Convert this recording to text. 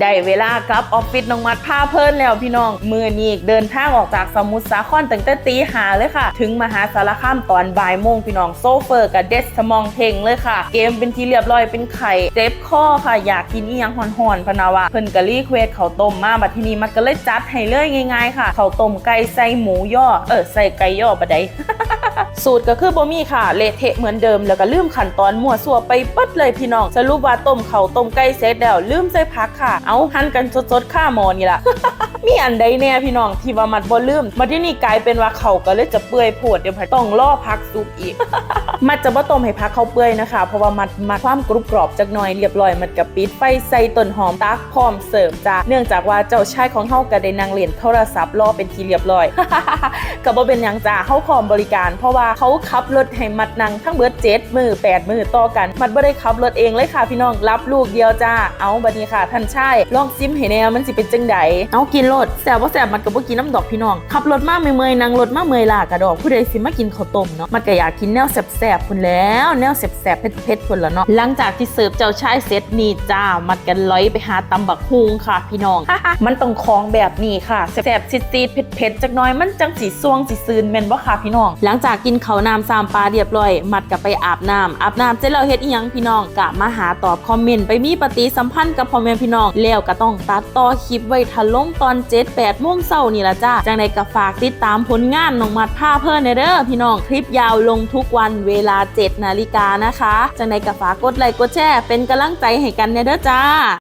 ได้เวลากลับออฟฟิศน้องมัดพาเพลินแล้วพี่น้อง มือนี้เดินทางออกจากสมุทรสาครตั้งแต่ตีหาเลยค่ะ ถึงมหาสารคามตอนบ่ายโมงพี่น้องโซเฟอร์กับเดสมองเพลงเลยค่ะ เกมเป็นที่เรียบร้อยเป็นไข่เจ็บข้อค่ะ อยากกินอีหยังห่อนๆพนาวะเพิ่นกะรีเควสเขาต้มมาบัดที่นี้มันก็เลยจัดให้เลยง่าย ๆ ค่ะเขาต้มไก่ใส่หมูย่อเออใส่ไก่ย่อบะได สูตรก็คือบ่มีค่ะเละเทะเหมือนเดิมแล้วก็ลืมขั้นตอนมั่วซั่วไปปัดเลยพี่น้องสรุปว่าต้มเขาต้มไก่เสร็จแล้วลืมใส่ผักค่ะ เอาหั่นกันสดๆข้าหมอนี่ล่ะมีอันใดแน่พี่น้องที่ว่ามัดบ่ลืมมาที่นี่กลายเป็นว่าเขาก็เลยจะเปื่อยโพดเดี๋ยวต้องรอพักสุกอีก มัดจะบ่ต้มให้พักเขาเปื่อยนะคะ เพราะว่ามัดมาความกรุบกรอบจักหน่อยเรียบร้อยมัดกับปิดไฟใส่ต้นหอมตักพร้อมเสิร์ฟจ้าเนื่องจากว่าเจ้าชายของเฮาก็ได้นั่งเล่นโทรศัพท์รอเป็นทีเรียบร้อยก็บ่เป็นยังจ้าเฮาพร้อมบริการเพราะว่าเขาขับรถให้มัดนังทั้งเบิด7มือ8มือต่อกัน มัดบ่ได้ขับรถเองเลยค่ะพี่น้องรับลูกเดียวจ้าเอาบัดนี้ค่ะท่านชายลองซิมให้แน่มันสิเป็นจังไดเอากินรถแซ่บบ่แซ่บมันก็บ่กินน้ำดอกพี่น้องขับรถมากเมื่อยๆนั่งรถมากเมื่อยล้ากระดอกผู้ใดสิมากินข้าวต้มเนาะมันก็อยากกินแนวแซ่บๆพุ่นแล้วแนวแซ่บๆเผ็ดๆพุ่นละเนาะหลังจากที่เสิร์ฟเจ้าชายเสร็จนี่จ้ามัดกันร้อยไปหาตำบักฮุงค่ะ พี่น้อง มันต้องคองแบบนี้ค่ะแซ่บๆซีดๆเผ็ดๆจักน้อยมันจังสีซวงสีซืนแม่นบ่ค่ะพี่น้อง หลังจากากินเขาน้ำสามปลาเรียบร้อย มัดกับไปอาบน้ำอาบน้ำเสร็จแล้วเฮ็ดอีหยังพี่น้องกะมาหาตอบคอมเมนต์ไปมีปฏิสัมพันธ์กับพ่อแม่พี่น้องแล้วก็ต้องตัดต่อคลิปไว้ทะลงตอน7 8โมงเช้านี่ละจ้าจังใดก็ฝากติดตามผลงานน้องมัดผ้าเพิ่นเด้อพี่น้องคลิปยาวลงทุกวันเวลา7นาฬิกานะคะจังใดก็ฝากกดไลค์กดแชร์เป็นกำลังใจให้กันเด้อจ้า